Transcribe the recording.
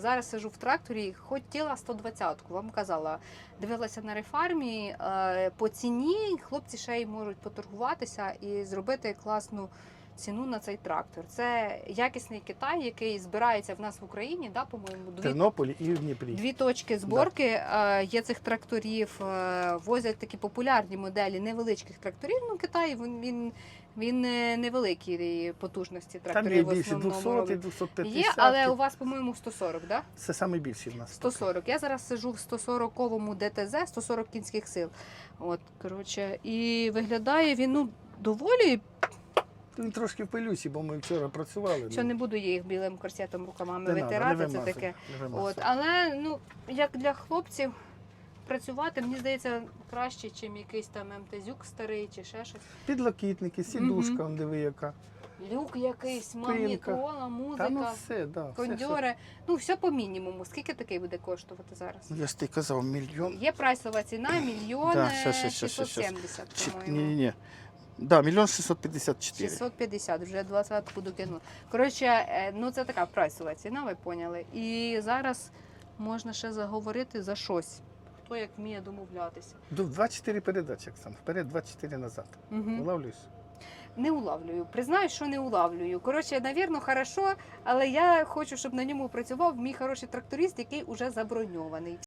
Зараз сижу в тракторі, хотіла 120-ку, вам казала. Дивилася на рефармі е, по ціні. Хлопці ще й можуть поторгуватися і зробити класну ціну на цей трактор. Це якісний Китай, який збирається в нас в Україні. Да, по-моєму, дві, Тернополі і в Дніпрі. дві точки зборки е, є цих тракторів. е, Возять такі популярні моделі невеличких тракторів. Ну, Китай він, він, він не- невеликі потужності Там тракторів. є в більше основному 200 і 250. Є, але у вас, по-моєму, 140, да? Це саме в нас. 140. Я зараз сижу в 140-му ДТЗ, 140 кінських сил. От, коротше, і виглядає він ну, доволі. Він трошки в пилюсі, бо ми вчора працювали. Що не буду я їх білим корсетом рукавами Не надо, витирати, не це таке. От, але ну, як для хлопців працювати, мені здається, краще, ніж якийсь там МТЗюк старий чи ще щось. Підлокітники, сідушка, он диви яка. Люк якийсь, магнітола, музика, Та ну все, да. все, кондьори. Ну, все по мінімуму. Скільки такий буде коштувати зараз? що- Я ж ти казав, мільйон. Є прайсова ціна, мільйон Да, е, щас, щас, щас, щас, щас. 670, по-моєму. Ні, ні, ні. Да, мільйон 654. 650, вже 20 докинула. Коротше, е, ну це така прайсова ціна, ви поняли. І зараз можна ще заговорити за щось. Хто як вміє домовлятися. Ду- 24 передачі, Оксан. Вперед, 24 назад. Угу. Улавлюєш? Не улавлюю. Признаюсь, що не улавлюю. Коротше, навірно, хорошо, але я хочу, щоб на ньому працював мій хороший тракторист, який уже заброньований.